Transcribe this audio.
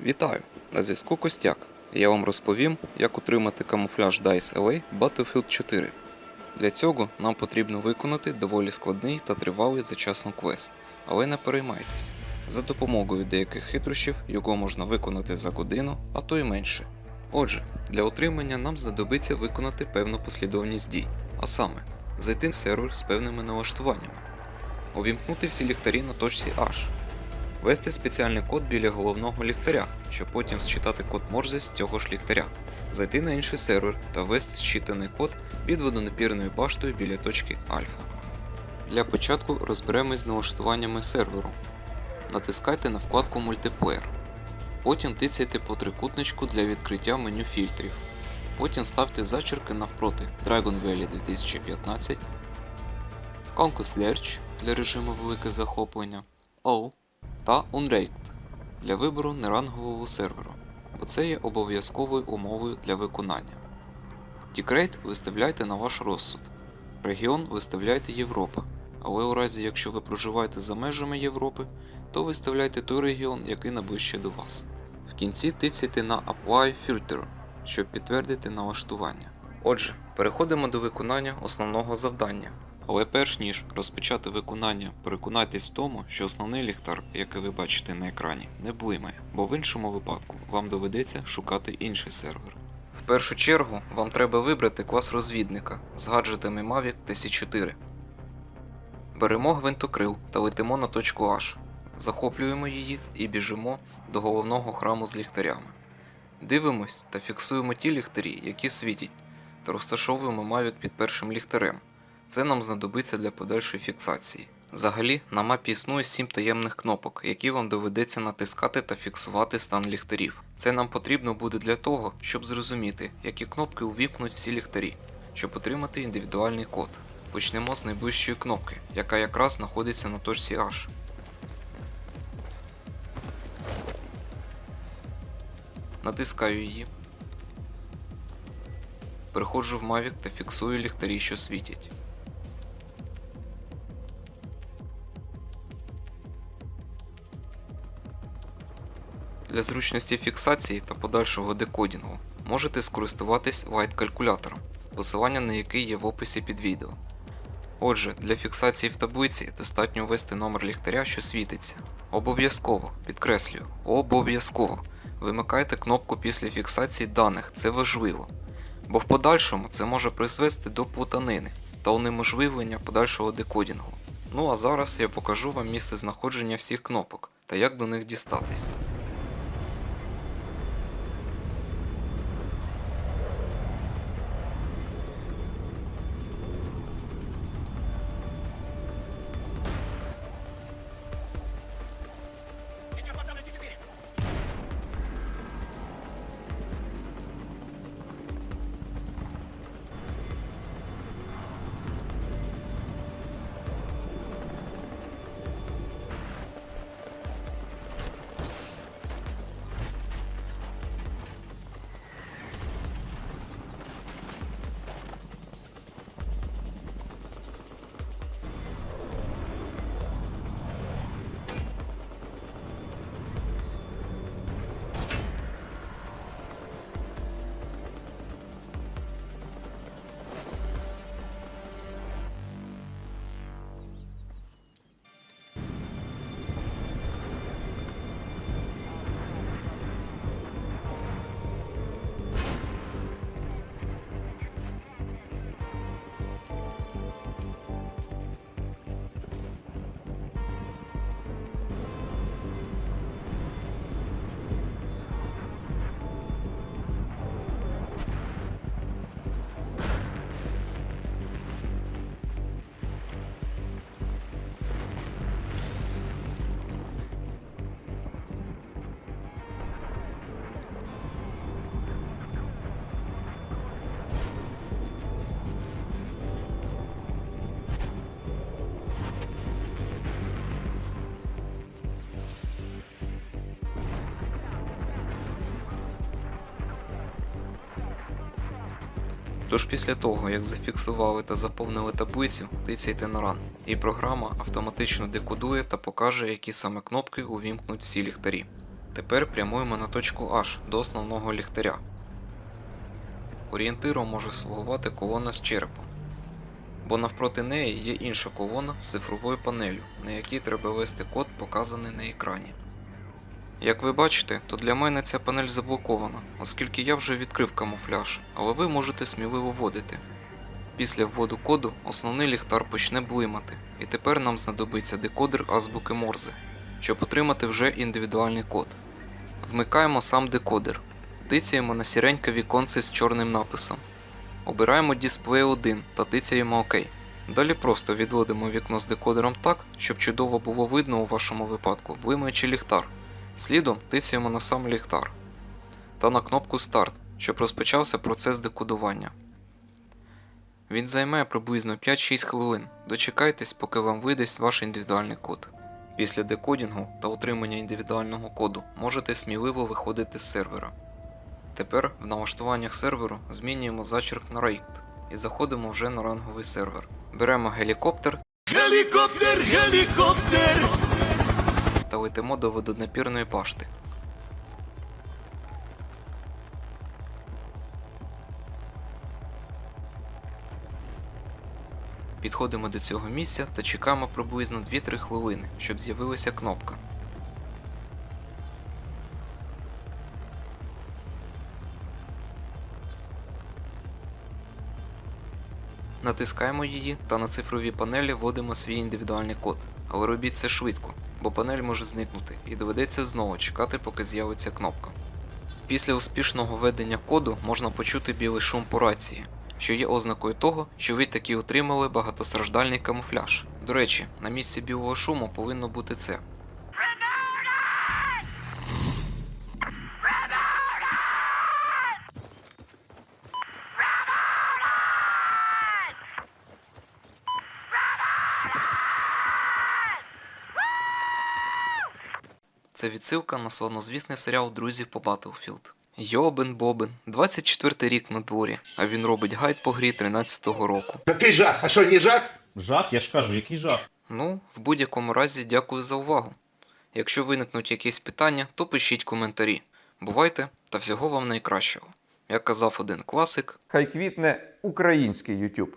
Вітаю! На зв'язку Костяк. Я вам розповім, як отримати камуфляж Dice Away Battlefield 4. Для цього нам потрібно виконати доволі складний та тривалий за часом квест, але не переймайтесь. За допомогою деяких хитрощів його можна виконати за годину, а то й менше. Отже, для отримання нам знадобиться виконати певну послідовність дій, а саме зайти в сервер з певними налаштуваннями, увімкнути всі ліхтарі на точці H, ввести спеціальний код біля головного ліхтаря, щоб потім зчитати код Морзе з цього ж ліхтаря, зайти на інший сервер та ввести зчитаний код під водонапірною баштою біля точки Альфа. Для початку розберемось з налаштуваннями серверу. Натискайте на вкладку Мультиплеєр. Потім тицяйте по трикутничку для відкриття меню фільтрів. Потім ставте зачерки навпроти Dragon Valley 2015, Conquest Lerch для режиму велике захоплення, OW та Unraked для вибору нерангового серверу, бо це є обов'язковою умовою для виконання. Тікрейт виставляйте на ваш розсуд. Регіон виставляйте Європа, але у разі якщо ви проживаєте за межами Європи, то виставляйте той регіон, який найближче до вас. В кінці тицяйте на Apply Filter, щоб підтвердити налаштування. Отже, переходимо до виконання основного завдання. Але перш ніж розпочати виконання, переконайтесь в тому, що основний ліхтар, який ви бачите на екрані, не блимає, бо в іншому випадку вам доведеться шукати інший сервер. В першу чергу вам треба вибрати клас розвідника з гаджетами Mavic TC4. Беремо гвинтокрил та летимо на точку H, захоплюємо її і біжимо до головного храму з ліхтарями. Дивимось та фіксуємо ті ліхтарі, які світять, та розташовуємо Mavic під першим ліхтарем. Це нам знадобиться для подальшої фіксації. Взагалі, на мапі існує 7 таємних кнопок, які вам доведеться натискати та фіксувати стан ліхтарів. Це нам потрібно буде для того, щоб зрозуміти, які кнопки увімкнуть всі ліхтарі, щоб отримати індивідуальний код. Почнемо з найближчої кнопки, яка якраз знаходиться на точці H. Натискаю її. Переходжу в Mavic та фіксую ліхтарі, що світять. Для зручності фіксації та подальшого декодінгу можете скористуватись лайт-калькулятором, посилання на який є в описі під відео. Отже, для фіксації в таблиці достатньо ввести номер ліхтаря, що світиться. Обов'язково, підкреслюю, обов'язково вимикайте кнопку після фіксації даних, це важливо. Бо в подальшому це може призвести до плутанини та унеможливлення подальшого декодінгу. Ну а зараз я покажу вам місце знаходження всіх кнопок та як до них дістатись. Тож після того, як зафіксували та заповнили таблицю, тицяйте на Run, і програма автоматично декодує та покаже, які саме кнопки увімкнуть всі ліхтарі. Тепер прямуємо на точку H до основного ліхтаря. Орієнтиром може слугувати колона з черепом, бо навпроти неї є інша колона з цифровою панелью, на якій треба ввести код, показаний на екрані. Як ви бачите, то для мене ця панель заблокована, оскільки я вже відкрив камуфляж, але ви можете сміливо вводити. Після вводу коду основний ліхтар почне блимати, і тепер нам знадобиться декодер азбуки Морзе, щоб отримати вже індивідуальний код. Вмикаємо сам декодер, тицяємо на сіреньке віконце з чорним написом. Обираємо дисплей 1 та тицяємо ОК. Далі просто відводимо вікно з декодером так, щоб чудово було видно у вашому випадку блимаючий ліхтар. Слідом тицяємо на сам ліхтар та на кнопку Старт, щоб розпочався процес декодування. Він займає приблизно 5-6 хвилин. Дочекайтесь, поки вам видасть ваш індивідуальний код. Після декодінгу та отримання індивідуального коду можете сміливо виходити з сервера. Тепер в налаштуваннях серверу змінюємо зачерк на Rate і заходимо вже на ранговий сервер. Беремо гелікоптер Гелікоптер, гелікоптер. Та летимо до водонапірної пашти. Підходимо до цього місця та чекаємо приблизно 2-3 хвилини, щоб з'явилася кнопка. Натискаємо її та на цифровій панелі вводимо свій індивідуальний код. Але робіть це швидко, бо панель може зникнути і доведеться знову чекати, поки з'явиться кнопка. Після успішного введення коду можна почути білий шум по рації, що є ознакою того, що ви таки отримали багатостраждальний камуфляж. До речі, на місці білого шуму повинно бути це. Це відсилка на славнозвісний серіал Друзі по Battlefield. Йобен Бобен, 24 рік на дворі, а він робить гайд по грі 13-го року. Який жах? А що, не жах? Жах, я ж кажу, який жах. Ну, в будь-якому разі, дякую за увагу. Якщо виникнуть якісь питання, то пишіть коментарі. Бувайте та всього вам найкращого. Як казав один класик, Хай квітне український YouTube.